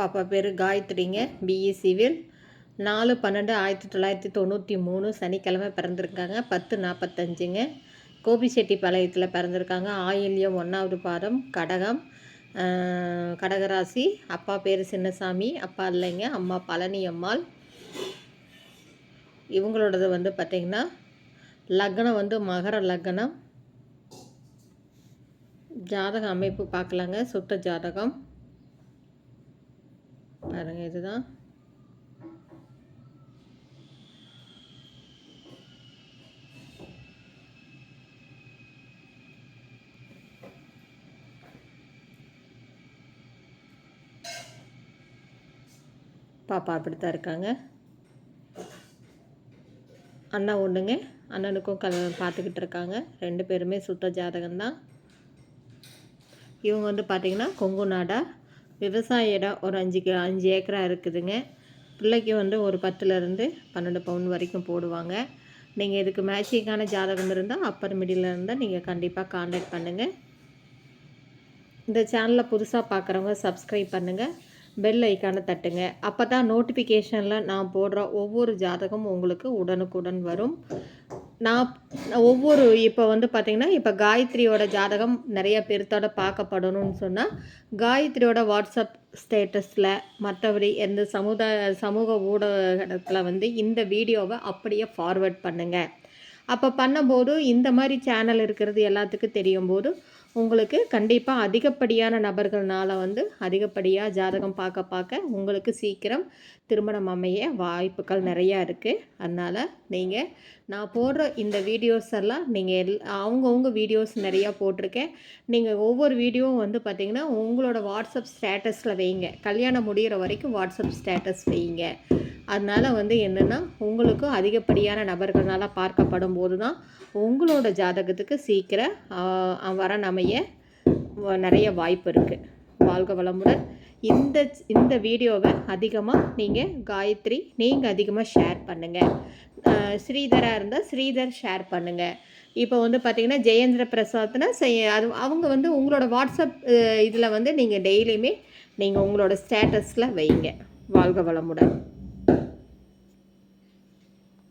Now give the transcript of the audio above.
பாப்பா பேர் காயத்ரிங்க BE civil நாலு பன்னெண்டு ஆயிரத்தி தொள்ளாயிரத்தி தொண்ணூற்றி மூணு சனிக்கிழமை பிறந்திருக்காங்க. பத்து நாற்பத்தஞ்சுங்க கோபிச்செட்டிப்பாளையத்தில் பிறந்திருக்காங்க. ஆயில்யம் ஒன்றாவது பாதம் கடகம் கடகராசி. அப்பா பேர் சின்னசாமி அப்பா இல்லைங்க அம்மா பழனி அம்மாள் இவங்களோடது வந்து பார்த்திங்கன்னா லக்னம் வந்து மகர லக்னம். ஜாதக அமைப்பு பார்க்கலாங்க சுத்த ஜாதகம். பாருங்க இதுதான். பாப்பா அப்படித்தான் இருக்காங்க. அண்ணா ஒன்றுங்க அண்ணனுக்கும் கல் பார்த்துக்கிட்டு இருக்காங்க. ரெண்டு பேருமே சுத்த ஜாதகம்தான். இவங்க வந்து பார்த்திங்கன்னா கொங்கு நாடா விவசாய இடம் ஒரு அஞ்சு கி- அஞ்சு ஏக்கரா இருக்குதுங்க. பிள்ளைக்கு வந்து ஒரு பத்துலேருந்து பன்னெண்டு பவுன் வரைக்கும் போடுவாங்க. நீங்கள் இதுக்கு மேட்சிங்கான ஜாதகம் இருந்தால் அப்பர் மிடில் இருந்தால் நீங்கள் கண்டிப்பாக காண்டாக்ட் பண்ணுங்கள் இந்த சேனலை புதுசாக பார்க்குறவங்க சப்ஸ்கிரைப் பண்ணுங்கள் பெல் ஐக்கானை தட்டுங்க. அப்போ தான் நோட்டிஃபிகேஷனில் நான் போடுற ஒவ்வொரு ஜாதகமும் உங்களுக்கு உடனுக்குடன் வரும். நான் ஒவ்வொரு இப்போ வந்து பார்த்திங்கன்னா இப்போ காயத்ரியோட ஜாதகம் நிறைய பேர்த்தோட பார்க்கப்படணும்னு சொன்னால் காயத்ரியோட வாட்ஸ்அப் ஸ்டேட்டஸில் மற்றபடி எந்த சமுதாய சமூக ஊடகத்தில் வந்து இந்த வீடியோவை அப்படியே ஃபார்வர்ட் பண்ணுங்கள் அப்போ பண்ணும்போது இந்த மாதிரி சேனல் இருக்கிறது எல்லாத்துக்கும் தெரியும் போது உங்களுக்கு கண்டிப்பாக அதிகப்படியான நபர்கள்னால் வந்து அதிகப்படியாக ஜாதகம் பார்க்க பார்க்க உங்களுக்கு சீக்கிரம் திருமணம் அமைய வாய்ப்புகள் நிறையா இருக்குது அதனால் நீங்கள் நான் போடுற இந்த வீடியோஸ் எல்லாம் நீங்கள் எல் அவங்கவுங்க வீடியோஸ் நிறையா போட்டிருக்கேன். நீங்கள் ஒவ்வொரு வீடியோவும் வந்து பார்த்திங்கன்னா உங்களோட வாட்ஸ்அப் ஸ்டேட்டஸில் வைங்க. கல்யாணம் முடிகிற வரைக்கும் வாட்ஸ்அப் ஸ்டேட்டஸ் வைங்க. அதனால் வந்து என்னென்னா உங்களுக்கும் அதிகப்படியான நபர்களால் பார்க்கப்படும் போது தான் உங்களோட ஜாதகத்துக்கு சீக்கிரம் வர வரன் அமைய வ- நிறைய வாய்ப்பு இருக்குது வாழ்க வளமுடன். இந்த இந்த வீடியோவை அதிகமாக நீங்கள் காயத்ரி நீங்கள் அதிகமாக ஷேர் பண்ணுங்கள் ஸ்ரீதராக இருந்தால் ஸ்ரீதர் ஷேர் பண்ணுங்கள் இப்போ வந்து பார்த்திங்கன்னா ஜெயேந்திர பிரசாத்னா செய் அது அவங்க வந்து உங்களோட வாட்ஸ்அப் இதில் வந்து நீங்கள் டெய்லியுமே நீங்கள் உங்களோட ஸ்டேட்டஸில் வைங்க. வாழ்க வளமுடன்.